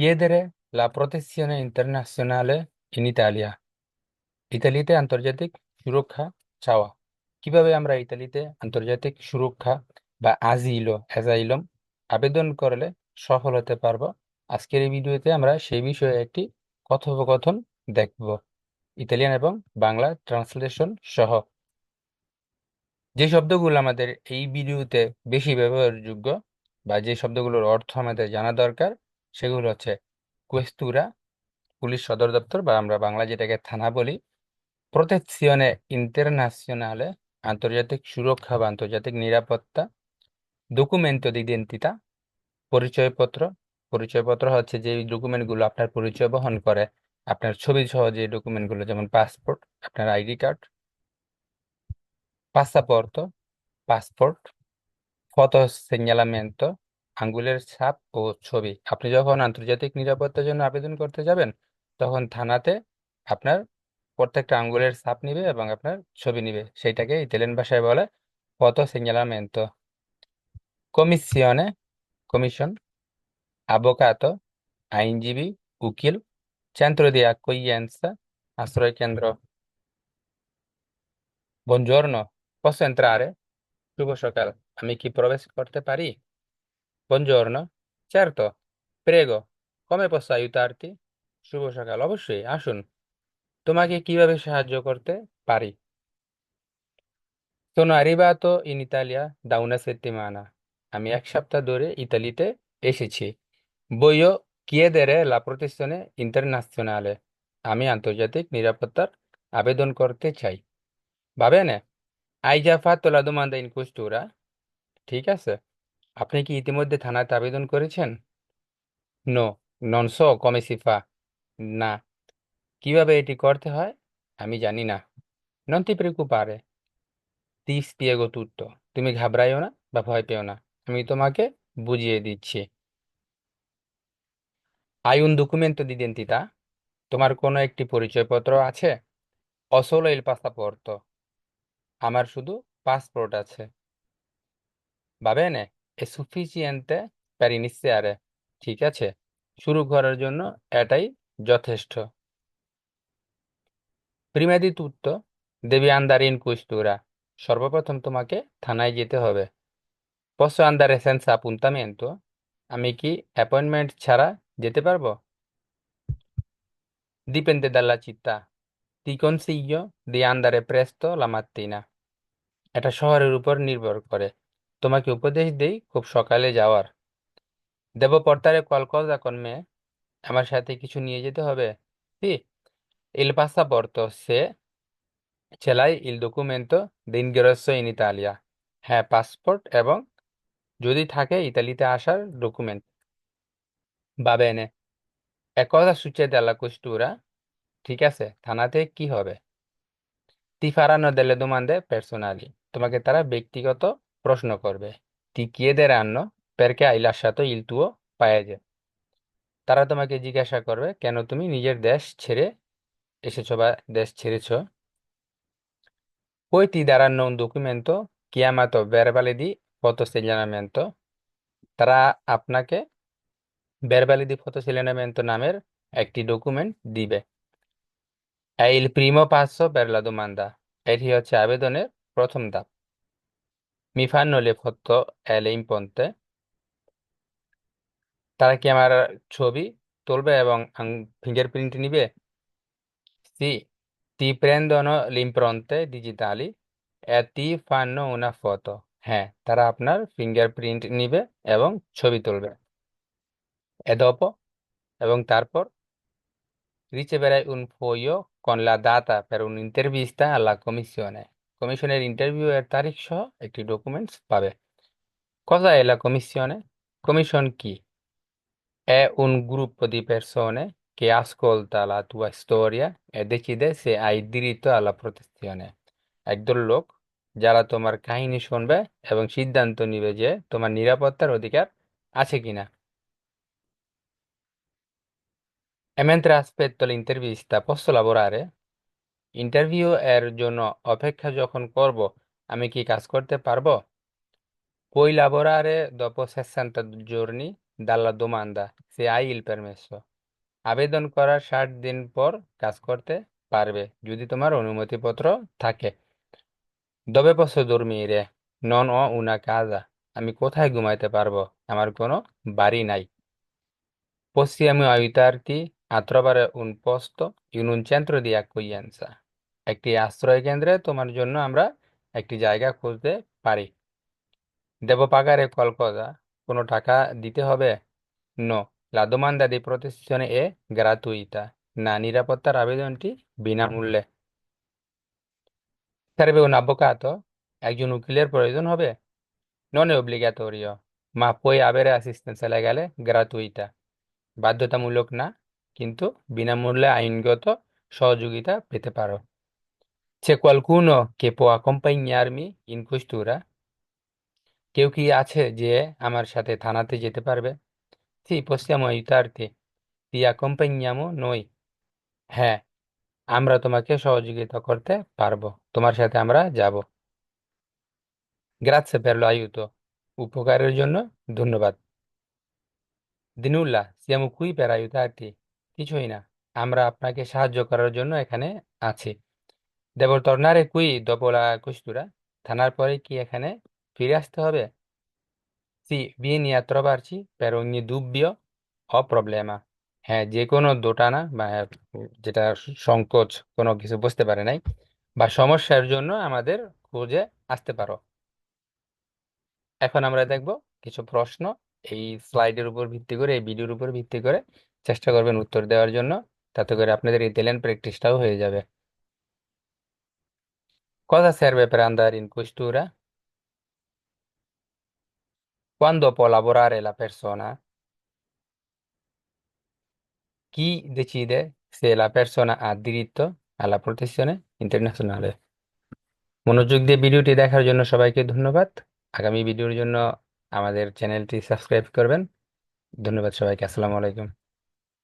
Chiedere la protezione internazionale in Italia. ইতালিতে আন্তর্জাতিক সুরক্ষা চাওয়া কীভাবে আমরা ইতালিতে আন্তর্জাতিক সুরক্ষা বা আজিলো অ্যাজাইলম আবেদন করলে সফল হতে পারব আজকের এই ভিডিওতে আমরা সেই বিষয়ে একটি কথোপকথন দেখব। ইতালিয়ান এবং বাংলা ট্রান্সলেশন সহ। যে শব্দগুলো আমাদের এই ভিডিওতে বেশি ব্যবহারযোগ্য বা যে শব্দগুলোর অর্থ আমাদের জানা দরকার সেগুলো হচ্ছে কোয়েস্তুরা, পুলিশ সদর দপ্তর বা আমরা বাংলা যেটাকে থানা বলি, প্রোটেকশনে ইন্টারন্যাশনালে আন্তর্জাতিক সুরক্ষা বা আন্তর্জাতিক নিরাপত্তা, ডকুমেন্টো দি ইডেন্টিতা পরিচয়পত্র। পরিচয়পত্র হচ্ছে যে ডকুমেন্টগুলো আপনার পরিচয় বহন করে, আপনার ছবি সহ যে ডকুমেন্টগুলো, যেমন পাসপোর্ট, আপনার ID card, passport, passport, photo সেঞ্জালামেন্টো আঙ্গুলের ছাপ ও ছবি। আপনি যখন আন্তর্জাতিক নিরাপত্তার জন্য আবেদন করতে যাবেন, তখন থানাতে আপনার প্রত্যেকটা আঙ্গুলের ছাপ নিবে এবং আপনার ছবি নিবে। সেইটাকে ইতালিয়ান ভাষায় বলে ফটো সেঞ্জালামেন্টো কমিশনে, কমিশন, আবোকাতো, আইনজীবী, উকিল, centro di accoglienza আশ্রয় কেন্দ্র। Buongiorno, posso শুভ সকাল। আমি কি প্রবেশ করতে পারি? Buongiorno certo prego come posso aiutarti শুভ সকাল অবশ্যই আসুন তোমাকে কীভাবে সাহায্য করতে পারি sono arrivato in Italia da una settimana আমি এক সপ্তাহ ধরে ইতালিতে এসেছি voglio chiedere la protezione internazionale আমি আন্তর্জাতিক নিরাপত্তার আবেদন করতে চাই va bene hai già fatto la domanda in questura ঠিক আছে আপনি কি ইতিমধ্যে থানাতে আবেদন করেছেন? নো so come si না। কীভাবে এটি করতে হয়? আমি জানি না। non ti preoccupare ti spiego tutto তুমি ঘাবড়াইও না বা ভয় পেও না। আমি তোমাকে বুঝিয়ে দিচ্ছি। hai un documento d'identità তোমার কোনো একটি পরিচয়পত্র আছে? solo il passaporto আমার শুধু পাসপোর্ট আছে। va bene সুফিসিয়েন্টে পার আরে ঠিক আছে? শুরু করার জন্য এটাই যথেষ্ট। প্রিমেদি তুত্ত দেবী আন্দার ইন কুস্তুরা সর্বপ্রথম তোমাকে থানায় যেতে হবে। পশু আন্দার সেন্স আপুন তো আমি কি অ্যাপয়েন্টমেন্ট ছাড়া যেতে পারব? দীপেন্দে দাল্লা চিত্তা তিকন সিগ দি আন্দারে প্রেস্ত লামাত্তিনা এটা শহরের উপর নির্ভর করে। তোমাকে উপদেশ দেই খুব সকালে যাওয়ার। দেবপর্তারে কল কর দেখুন মেয়ে, আমার সাথে কিছু নিয়ে যেতে হবে। কি ইলপাসা বর্ত, সে ছেলাই ইল ডকুমেন্ট তো দিন গেরস্য ইন ইতালিয়া। হ্যাঁ পাসপোর্ট এবং যদি থাকে ইতালিতে আসার ডকুমেন্ট। বাবে এনে একদা সুচে দেলা কুষ্টুরা ঠিক আছে, থানাতে কি হবে? তিফারানো দেলে দোমান দে পার্সোনালি তোমাকে তারা ব্যক্তিগত প্রশ্ন করবে, তি কে দে রান্ন? পেরকে আইলার সাথে ইলতুও পায়ে যায় তারা তোমাকে জিজ্ঞাসা করবে, কেন তুমি নিজের দেশ ছেড়ে এসেছ বা দেশ ছেড়েছ? ওই তি দ্বারা নৌ ডকুমেন্ট? কিয়ামাত বেরবালি দি ফটো তো তারা আপনাকে বেরবালি দি ফটো সিলেনামেন্ট নামের একটি ডকুমেন্ট দিবে। এইল প্রিমো পাসো বেরলাদু মান্দা। এটি হচ্ছে আবেদনের প্রথম দাপ mi fanno le foto e le impronte তারা কি আমার ছবি তুলবে এবং ফিঙ্গারপ্রিন্ট নিবে sì ti prendono le impronte digitali e ti fanno una foto হ্যাঁ তারা আপনার ফিঙ্গারপ্রিন্ট নিবে এবং ছবি তুলবে e dopo এবং তারপর riceverai un foglio con la data per un'intervista alla commissione কমিশনের ইন্টারভিউ এর তারিখ সহ একটি ডকুমেন্টস পাবে। কজা এলা কমিশনে। কমিশন কি? এ উন গ্রুপ দি পেরসনে কে আসকোলতা লা Tuya hysteria A দেখিদে say I দৃত আলা প্রতিষ্ঠানে একদল লোক, যারা তোমার কাহিনী শুনবে এবং সিদ্ধান্ত নিবে যে তোমার নিরাপত্তার অধিকার আছে কিনা। এমেন্ত্রে আসপেত তোলে ইন্টারভিউ ইস্তা পোস্ত লাবোরারে ইন্টারভিউ এর জন্য অপেক্ষা যখন করব, আমি কি কাজ করতে পারব? কই লাবরারে দপ সেশানটা জোরনি দাল্লা দোমান্দা সে আই ইল পারমিশন আবেদন করার ষাট দিন পর কাজ করতে পারবে, যদি তোমার অনুমতিপত্র থাকে। দবে পশে দুর্মি রে নন ও উনা কাজা, আমি কোথায় ঘুমাইতে পারব? আমার কোনো বাড়ি নাই। পশ্চিমী আয়ুতার্থী আত্রবারে উন পস্ত ইউনুন চেন্দ্র দিয়া কইয়ানসা একটি আশ্রয় কেন্দ্রে তোমার জন্য আমরা একটি জায়গা খুঁজতে পারি। দেব দেবপাগারে কলকাতা, কোনো টাকা দিতে হবে? ন। লাদমান দাদি প্রতিষ্ঠানে এ গ্রাতুইতা। না, নিরাপত্তার আবেদনটি বিনামূল্যে। স্যার সার্বেউন আবকাত একজন উকিলের প্রয়োজন হবে? নন অব্লিগাতরীয় মা পই আবেরে অ্যাসিস্ট্যান্স চলে গেলে গ্রাতুইতা? বাধ্যতামূলক না, কিন্তু বিনামূল্যে আইনগত সহযোগিতা পেতে পারো। C'è qualcuno che può accompagnarmi in questura কেউ কি আছে যে আমার সাথে থানাতে যেতে পারবে sì possiamo aiutarti ti accompagniamo noi হ্যাঁ আমরা তোমাকে সহযোগিতা করতে পারব তোমার সাথে আমরা যাব grazie per l'aiuto উপকারের জন্য ধন্যবাদ di nulla siamo qui per aiutarti কিছুই না আমরা আপনাকে সাহায্য করার জন্য এখানে আছি devo tornare qui dopo la questura থানার পরে কি এখানে ফিরে আসতে হবে? sì vieni a trovarci per ogni dubbio o problema হ্যাঁ যে কোনো দোটানা বা যেটা সংকোচ, কোনো কিছু বুঝতে পারে নাই, বা সমস্যার জন্য আমাদের খুঁজে আসতে পারো। এখন আমরা দেখব কিছু প্রশ্ন এই স্লাইডের উপর ভিত্তি করে, এই ভিডিওর উপর ভিত্তি করে, চেষ্টা করবেন উত্তর দেওয়ার জন্য, তাতে করে আপনাদের এই ইতালিয়ান প্র্যাকটিসটাও হয়ে যাবে। Cosa serve per andare in questura? Quando può lavorare la persona? Chi decide se la persona ha diritto alla protezione internazionale? মনোযোগ দিয়ে ভিডিওটি দেখার জন্য সবাইকে ধন্যবাদ আগামী ভিডিওর জন্য আমাদের চ্যানেলটি সাবস্ক্রাইব করবেন ধন্যবাদ সবাইকে আসসালামু আলাইকুম